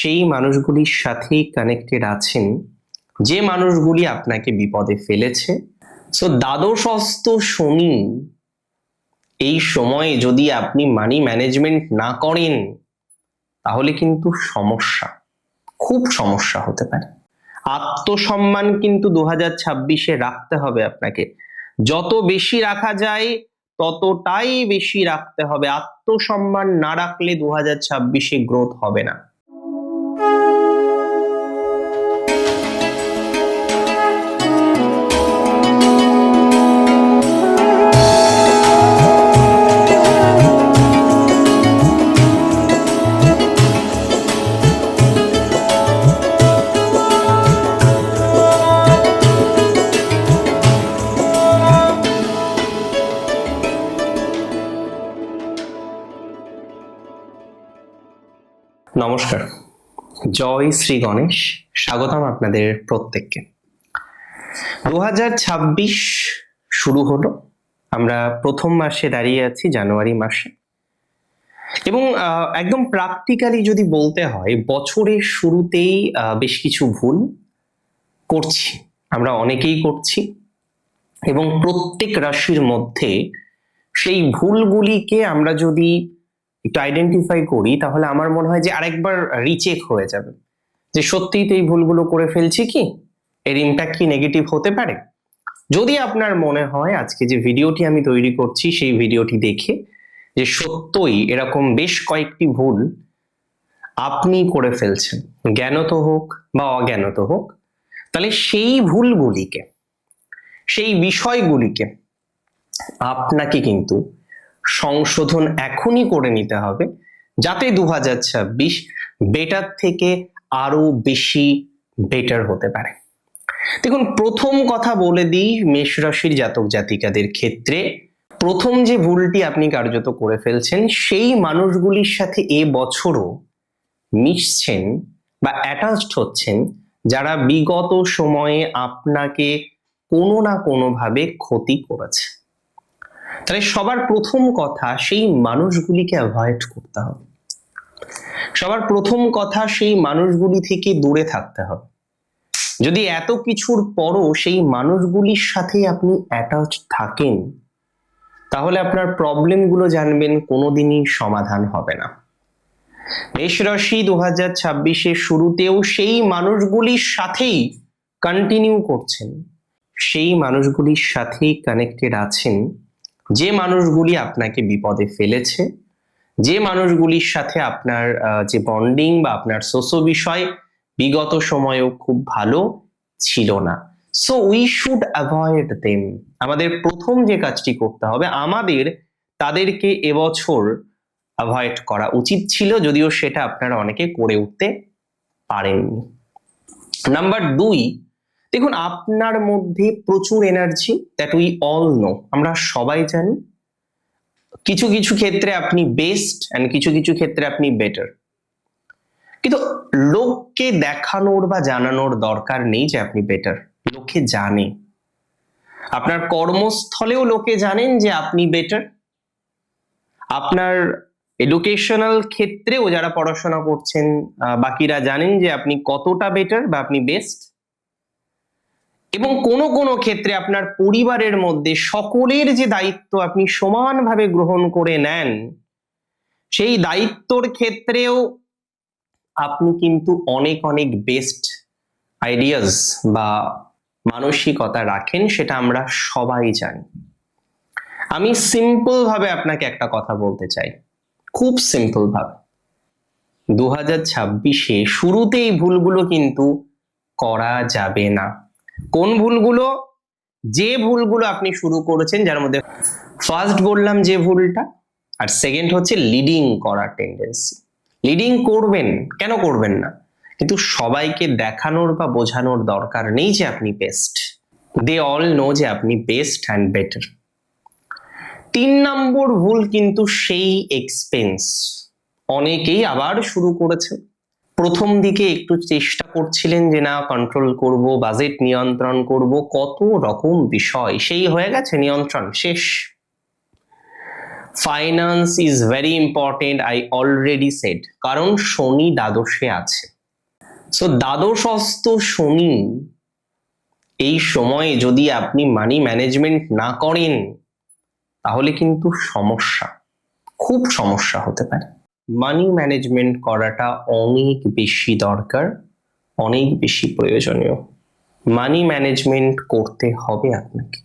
সেই মানুষগুলির সাথেই কানেক্টেড আছেন। যে মানুষগুলি আপনাকে বিপদে ফেলেছে। সো দ্বাদশস্থ শনি, এই সময়ে যদি আপনি মানি ম্যানেজমেন্ট না করেন, তাহলে কিন্তু সমস্যা, খুব সমস্যা হতে পারে। আত্মসম্মান কিন্তু দু হাজার ছাব্বিশে রাখতে হবে আপনাকে। যত বেশি রাখা যায়, ততটাই বেশি রাখতে হবে। আত্মসম্মান না রাখলে দু হাজার ছাব্বিশে গ্রোথ হবে না। জয় শ্রী গণেশ। স্বাগতম আপনাদের প্রত্যেককে। দু শুরু হলো। আমরা প্রথম মাসে দাঁড়িয়ে আছি জানুয়ারি মাসে। এবং একদম প্র্যাকটিক্যালি যদি বলতে হয়, বছরের শুরুতেই বেশ কিছু ভুল করছি। আমরা অনেকেই করছি। এবং প্রত্যেক রাশির মধ্যে সেই ভুলগুলিকে আমরা যদি একটু আইডেন্টিফাই করি, তাহলে আমার মনে হয় যে আরেকবার রিচেক হয়ে যাবে। যে সত্যিই তো এই ভুলগুলো করে ফেলছি কি? এর ইম্প্যাক্ট কি নেগেটিভ হতে পারে? যদি আপনার মনে হয় আজকে যে ভিডিওটি আমি তৈরি করছি, সেই ভিডিওটি দেখে যে সত্যই এরকম বেশ কয়েকটি ভুল আপনি করে ফেলছেন, জ্ঞানত হোক বা অজ্ঞানত হোক, তাহলে সেই ভুলগুলিকে, সেই বিষয়গুলিকে আপনাকে কিন্তু সংশোধন এখনই করে নিতে হবে, যাতে দু হাজার ছাব্বিশ বেটার থেকে আরও বেশি বেটার হতে পারে। দেখুন, প্রথম কথা বলে দিই মেষ রাশির জাতক জাতিকাদের ক্ষেত্রে। প্রথম যে ভুলটি আপনি কার্যত করে ফেলছেন, সেই মানুষগুলির সাথে এ বছরও মিশছেন বা অ্যাটাচড হচ্ছেন, যারা বিগত সময়ে আপনাকে কোনো না কোনোভাবে ক্ষতি করেছে। তাহলে সবার প্রথম কথা, সেই মানুষগুলিকে অ্যাভয়েড করতে হবে। সবার প্রথম কথা, সেই মানুষগুলি থেকে দূরে থাকতে হবে। যদি এত কিছুর পরও সেই মানুষগুলির সাথে আপনি অ্যাটাচ থাকেন, তাহলে আপনার প্রবলেমগুলো জানবেন, কোনোদিনই সমাধান হবে না। মেষ রাশি দু হাজার ছাব্বিশের শুরুতেও সেই মানুষগুলির সাথেই কন্টিনিউ করছেন। সেই মানুষগুলির সাথেই কানেক্টেড আছেন। যে মানুষগুলি আপনাকে বিপদে ফেলেছে, যে মানুষগুলির সাথে আপনার যে বন্ডিং বা আপনার সোসো বিষয় বিগত সময়েও খুব ভালো ছিল না। So we should avoid them আমাদের প্রথম যে কাজটি করতে হবে, আমাদের তাদেরকে এবছর অ্যাভয়েড করা উচিত ছিল, যদিও সেটা আপনারা অনেকে করে উঠতে পারেননি। নাম্বার দুই দেখুন, আপনার মধ্যে প্রচুর energy that we all know আমরা সবাই জানি কিছু কিছু ক্ষেত্রে আপনি বেস্ট অ্যান্ড কিছু কিছু ক্ষেত্রে আপনি বেটার কিন্তু লোককে দেখানোর বা জানানোর দরকার নেই যে আপনি বেটার লোকে জানে। আপনার কর্মস্থলেও লোকে জানেন যে আপনি বেটার আপনার এডুকেশনাল ক্ষেত্রেও যারা পড়াশোনা করছেন বাকিরা জানেন যে আপনি কতটা বেটার বা আপনি বেস্ট এবং কোনো কোনো ক্ষেত্রে আপনার পরিবারের মধ্যে সকলের যে দায়িত্ব আপনি সমানভাবে গ্রহণ করে নেন, সেই দায়িত্বর ক্ষেত্রেও আপনি কিন্তু অনেক অনেক বেস্ট আইডিয়াস বা মানসিকতা রাখেন, সেটা আমরা সবাই জানি। আমি সিম্পল ভাবে আপনাকে একটা কথা বলতে চাই। খুব সিম্পল ভাবে দু হাজার ছাব্বিশে শুরুতে এই ভুলগুলো কিন্তু করা যাবে না। কোন ভুলগুলো? যে ভুলগুলো আপনি শুরু করেছেন, যার মধ্যে ফার্স্ট বললাম যে ভুলটা, আর সেকেন্ড হচ্ছে লিডিং করার টেন্ডেন্সি লিডিং করবেন, কেন করবেন না? কিন্তু সবাইকে দেখানোর বা বোঝানোর দরকার নেই যে আপনি বেস্ট দে অল নো যে আপনি বেস্ট অ্যান্ড বেটার তিন নম্বর ভুল কিন্তু সেই এক্সপেন্স অনেকেই আবার শুরু করেছে। প্রথম দিকে একটু চেষ্টা করছিলেন যে, না কন্ট্রোল করব বাজেট নিয়ন্ত্রণ করব, কত রকম বিষয়? সেই হয়ে গেছে নিয়ন্ত্রণ, শেষ। Finance is very important I already said কারণ শনি দ্বাদশে আছে। সো দ্বাদশস্থ শনি এই সময়ে যদি আপনি মানি ম্যানেজমেন্ট না করেন, তাহলে কিন্তু সমস্যা, খুব সমস্যা হতে পারে। মানি ম্যানেজমেন্ট করাটা অনেক বেশি দরকার, অনেক বেশি প্রয়োজনীয়। মানি ম্যানেজমেন্ট করতে হবে আপনাকে।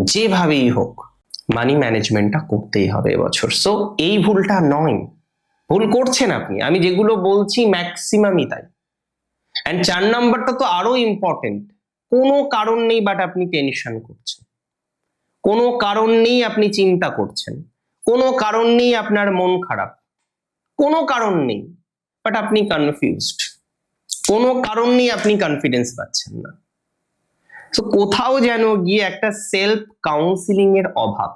যেভাবেই হোক মানি ম্যানেজমেন্টটা করতেই হবে এবছর। সো এই ভুলটা নয়। ভুল করছেন আপনি। আমি যেগুলো বলছি ম্যাক্সিমামই তাই। অ্যান্ড চার নাম্বারটা তো আরও ইম্পর্টেন্ট কোনো কারণ নেই বাট আপনি টেনশন করছেন। কোনো কারণ নেই আপনি চিন্তা করছেন। কোনো কারণ নেই আপনার মন খারাপ। কোনো কারণ নেই বাট আপনি কনফিউজড কোনো কারণ নেই আপনি কনফিডেন্স পাচ্ছেন না। তো কোথাও যেন গিয়ে একটা সেলফ কাউন্সিলিং এর অভাব।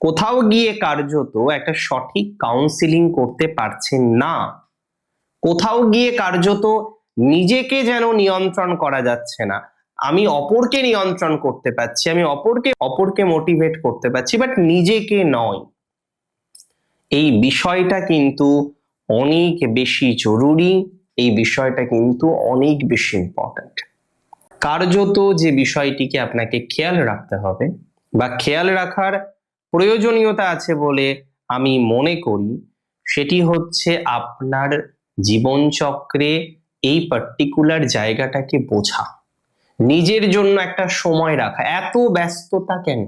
কোথাও গিয়ে কার্যত একটা সঠিক কাউন্সিলিং করতে পারছেন না। কোথাও গিয়ে কার্যত নিজেকে যেন নিয়ন্ত্রণ করা যাচ্ছে না। আমি অপরকে নিয়ন্ত্রণ করতে পারছি, আমি অপরকে অপরকে মোটিভেট করতে পারছি বাট নিজেকে নয়। এই বিষয়টা কিন্তু অনেক বেশি জরুরি, এই বিষয়টা কিন্তু অনেক বেশি ইম্পর্ট্যান্ট কার্যত যে বিষয়টিকে আপনাকে খেয়াল রাখতে হবে বা খেয়াল রাখার প্রয়োজনীয়তা আছে বলে আমি মনে করি, সেটি হচ্ছে আপনার জীবনচক্রে এই পার্টিকুলার জায়গাটাকে বোঝা। নিজের জন্য একটা সময় রাখা। এত ব্যস্ততা কেন?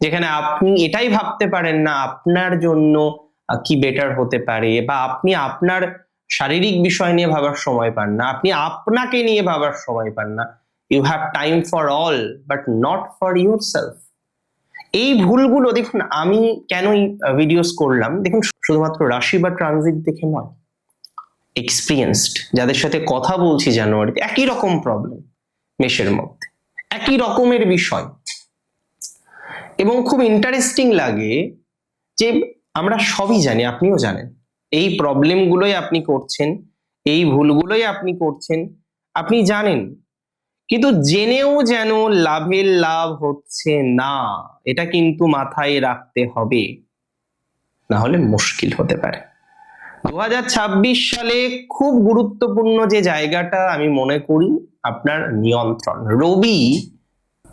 যেখানে আপনি এটাই ভাবতে পারেন না আপনার জন্য কি বেটার হতে পারে বা আপনি আপনার শারীরিক বিষয় নিয়ে ভাবার সময় পান না, আপনি আপনাকে নিয়ে ভাবার সময় পান না। You have time for all but not for yourself এই ভুলগুলো, দেখুন, আমি কেন ভিডিওস করলাম? দেখুন শুধুমাত্র রাশি বা ট্রানজিট দেখে নয়। এক্সপিরিয়েন্সড যাদের সাথে কথা বলছি জানুয়ারিতে, একই রকম প্রবলেম মেষের মধ্যে। একই রকমের বিষয়। এবং খুব ইন্টারেস্টিং লাগে যে আমরা সবই জানি, আপনিও জানেন। এই প্রবলেমগুলোই আপনি করছেন, এই ভুলগুলোই আপনি করছেন, আপনি জানেন। কিন্তু জেনেও যেন লাভের লাভ হচ্ছে না, এটা কিন্তু মাথায় রাখতে হবে। না হলে মুশকিল হতে পারে। দু হাজার ছাব্বিশ সালে খুব গুরুত্বপূর্ণ যে জায়গাটা আমি মনে করি, আপনার নিয়ন্ত্রণ। রবি,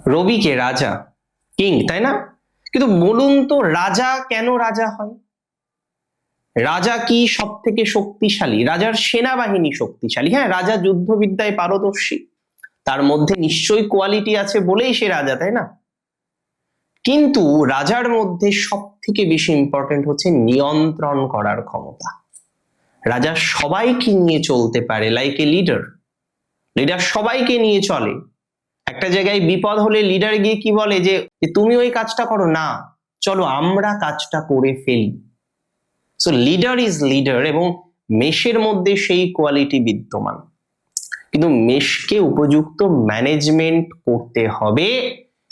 রবিকে রাজা কিং, তাই না? কিন্তু বলুন তো, রাজা কেন রাজা হয়? রাজা কি সব থেকে শক্তিশালী? রাজার সেনাবাহিনী শক্তিশালী? হ্যাঁ রাজা যুদ্ধবিদ্যায় পারদর্শী। তার মধ্যে নিশ্চয়ই কোয়ালিটি আছে বলেই সে রাজা, তাই না? কিন্তু রাজার মধ্যে সব থেকে বেশি ইম্পর্টেন্ট হচ্ছে নিয়ন্ত্রণ করার ক্ষমতা। রাজা সবাইকে নিয়ে চলতে পারে লাইক এ লিডার লিডার সবাইকে নিয়ে চলে। একটা জায়গায় বিপদ হলে লিডার গিয়ে কি বলে যে তুমি ওই কাজটা করো, না, চলো আমরা কাজটা করে ফেলি। সো লিডার ইজ লিডার এবং মেষের মধ্যে সেই কোয়ালিটি বিদ্যমান। কিন্তু মেষকে উপযুক্ত ম্যানেজমেন্ট করতে হবে।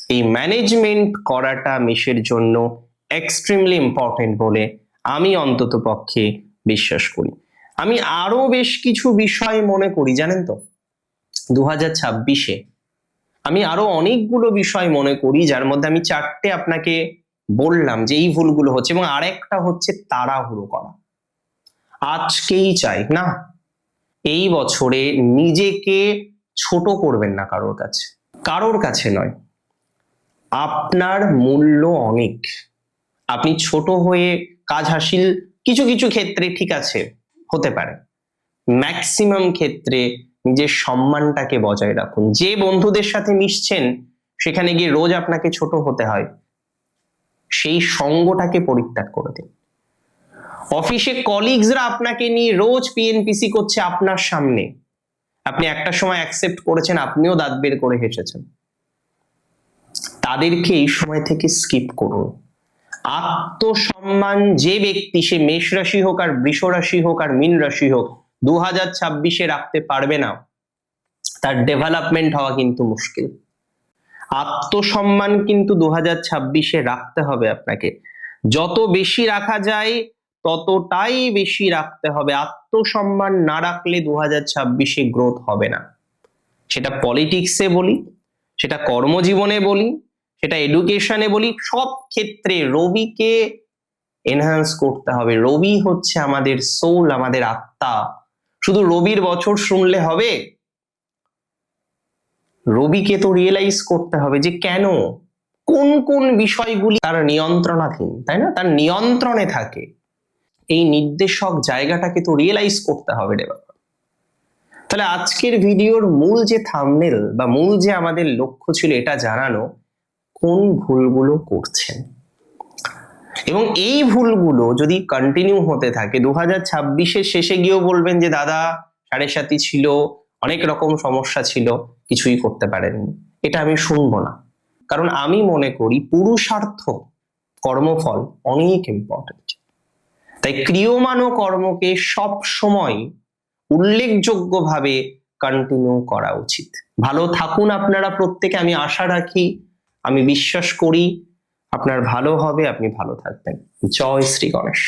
এই ম্যানেজমেন্ট করাটা মেষের জন্য এক্সট্রিমলি ইম্পর্টেন্ট বলে আমি অন্তত পক্ষে বিশ্বাস করি। আমি আরও বেশ কিছু বিষয় মনে করি, জানেন তো? দু হাজার ছাব্বিশে আমি আরও অনেকগুলো বিষয় মনে করি, যার মধ্যে আমি চারটে আপনাকে বললাম যে এই ভুলগুলো হচ্ছে এবং আরেকটা হচ্ছে তাড়াহুড়ো করা। আজকেই চাই, না? এই বছরে নিজেকে ছোট করবেন না কারোর কাছে। কারোর কাছে নয়। আপনার মূল্য অনেক। আপনি ছোট হয়ে কাজ হাসিল কিছু কিছু ক্ষেত্রে ঠিক আছে, হতে পারে। ম্যাক্সিমাম ক্ষেত্রে নিজের সম্মানটাকে বজায় রাখুন। যে বন্ধুদের সাথে মিশছেন, সেখানে গিয়ে রোজ আপনাকে ছোট হতে হয়। সেই সঙ্গটাকে পরিত্যাগ করে দিন। অফিসে কলিগসরা আপনাকে নিয়ে রোজ পিএনপিসি করছে আপনার সামনে। আপনি একটা সময় অ্যাকসেপ্ট করেছেন, আপনিও দাঁত বের করে হেসেছেন। তাদেরকে এই সময় থেকে স্কিপ করুন। আত্মসম্মান যে ব্যক্তি, সে মেষ রাশি হোক আর বৃষ রাশি হোক আর মীন রাশি হোক দু হাজার ছাব্বিশে রাখতে পারবে না। তার ডেভেলপমেন্ট হওয়া কিন্তু মুশকিল। আত্মসম্মান কিন্তু দু হাজার ছাব্বিশে রাখতে হবে আপনাকে। যত বেশি রাখা যায়, ততটাই বেশি রাখতে হবে। আত্মসম্মান না রাখলে দু হাজার ছাব্বিশে গ্রোথ হবে না। সেটা পলিটিক্সে বলি, সেটা কর্মজীবনে বলি, সেটা এডুকেশনে বলি, সব ক্ষেত্রে রবিকে এনহান্স করতে হবে। রবি হচ্ছে আমাদের সোল আমাদের আত্মা। শুধু রবির বছর শুনলে হবে? রবিকে তো রিয়েলাইজ করতে হবে যে কেন? কোন কোন বিষয়গুলি তার নিয়ন্ত্রণাধীন, তাই না? তার নিয়ন্ত্রণে থাকে। এই নির্দেশক জায়গাটাকে তো রিয়েলাইজ করতে হবে রে বাবা। তাহলে আজকের ভিডিওর মূল যে থামনেল বা মূল যে আমাদের লক্ষ্য ছিল এটা জানানো, কোন ভুলগুলো করছেন? এবং এই ভুলগুলো যদি কন্টিনিউ হতে থাকে দু হাজার ছাব্বিশের শেষে গিয়েও বলবেন যে, দাদা, সাড়ে সাথী ছিল, অনেক রকম সমস্যা ছিল, কিছুই করতে পারেননি। এটা আমি শুনব না। কারণ আমি মনে করি পুরুষার্থ কর্মফল অনেক ইম্পর্টেন্ট তাই ক্রিয়মান কর্মকে সব সময় উল্লেখযোগ্যভাবে কন্টিনিউ করা উচিত। ভালো থাকুন আপনারা প্রত্যেকে, আমি আশা রাখি, আমি বিশ্বাস করি আপনার ভালো হবে আপনি ভালো থাকবেন। জয় শ্রী গণেশ।